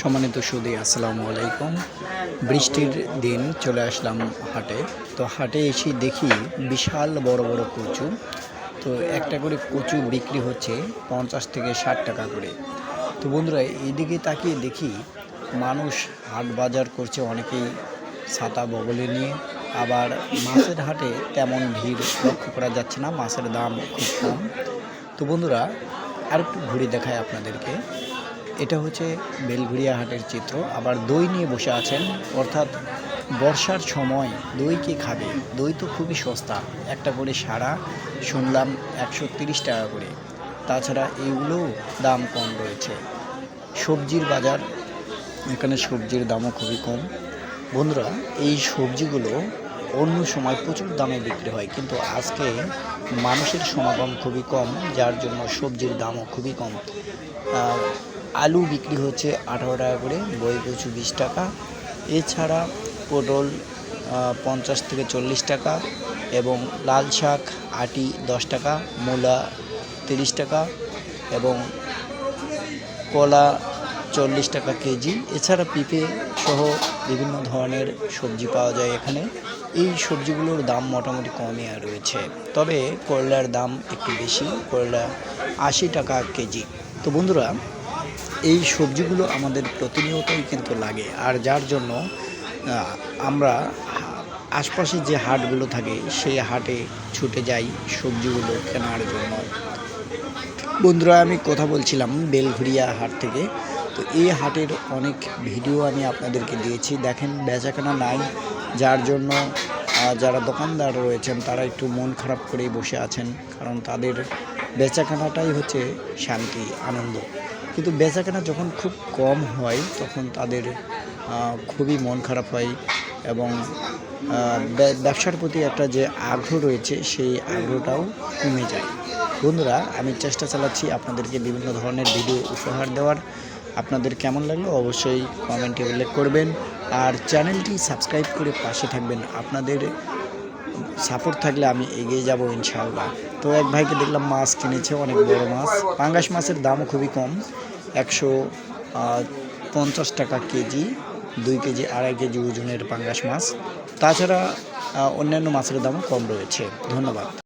সম্মানিত সুদী, আসসালামু আলাইকুম। বৃষ্টির দিন চলে আসলাম হাটে। তো হাটে এসে দেখি বিশাল বড় বড় কচু। তো একটা করে কচু বিক্রি হচ্ছে পঞ্চাশ থেকে ষাট টাকা করে। তো বন্ধুরা এইদিকে তাকিয়ে দেখি মানুষ হাট বাজার করছে অনেকেই ছাতা বগলে নিয়ে। আবার মাছের হাটে তেমন ভিড় লক্ষ্য করা যাচ্ছে না, মাছের দাম খুব কম। তো বন্ধুরা, আরেকটু ঘুরে দেখায় আপনাদেরকে। এটা হচ্ছে বেলঘুরিয়া হাটের চিত্র। আবার দই নিয়ে বসে আছেন, অর্থাৎ বর্ষার সময় দই কে খাবে? দই তো খুবই সস্তা, একটা করে সারা শুনলাম একশো তিরিশ টাকা করে। তাছাড়া এইগুলোও দাম কম রয়েছে। সবজির বাজার, এখানে সবজির দামও খুবই কম। বন্ধুরা, এই সবজিগুলো অন্য সময় প্রচুর দামে বিক্রি হয়, কিন্তু আজকে মানুষের সমাগম খুবই কম, যার জন্য সবজির দামও খুবই কম। আলু বিক্রি হচ্ছে আঠারো টাকা করে, বই কচু বিশ টাকা। এছাড়া পটল পঞ্চাশ থেকে চল্লিশ টাকা এবং লাল শাক, আটি দশ টাকা, মূলা তিরিশ টাকা এবং কলা চল্লিশ টাকা কেজি। এছাড়া পেঁপে সহ বিভিন্ন ধরনের সবজি পাওয়া যায় এখানে। এই সবজিগুলোর দাম মোটামুটি কমই আর রয়েছে। তবে করলার দাম একটু বেশি, করলা আশি টাকা কেজি। তো বন্ধুরা, এই সবজিগুলো আমাদের প্রতিনিয়তই কিন্তু লাগে। আর যার জন্য আমরা আশপাশে যে হাটগুলো থাকে, সেই হাটে ছুটে যাই সবজিগুলো কেনার জন্য। বন্ধুরা, আমি কথা বলছিলাম বেলঘুরিয়া হাট থেকে। তো এই হাটের অনেক ভিডিও আমি আপনাদেরকে দিয়েছি। দেখেন, বেচাকেনা নাই। যার জন্য যারা দোকানদার রয়েছেন, তারা একটু মন খারাপ করেই বসে আছেন। কারণ তাদের বেচাকেনাটাই হচ্ছে শান্তি, আনন্দ। কিন্তু বেচাকেনা যখন খুব কম হয়, তখন তাদের খুবই মন খারাপ হয় এবং ব্যবসার প্রতি একটা যে আগ্রহ রয়েছে, সেই আগ্রহটাও কমে যায়। বন্ধুরা, আমি চেষ্টা চালাচ্ছি আপনাদেরকে বিভিন্ন ধরনের ভিডিও উপহার দেওয়ার। আপনাদের কেমন লাগল অবশ্যই কমেন্টে উল্লেখ করবেন। আর চ্যানেলটি সাবস্ক্রাইব করে পাশে থাকবেন। আপনাদের সাপোর্ট থাকলে আমি এগিয়ে যাব ইনশাআল্লাহ। তো এক ভাইকে দেখলাম মাছ কিনেছে, অনেক বড় মাছ। পাঙ্গাস মাছের দামও খুবই কম, একশো পঞ্চাশ টাকা কেজি, দুই কেজি, আড়াই কেজি ওজনের পাঙ্গাস মাছ। তাছাড়া অন্যান্য মাছের দামও কম রয়েছে। ধন্যবাদ।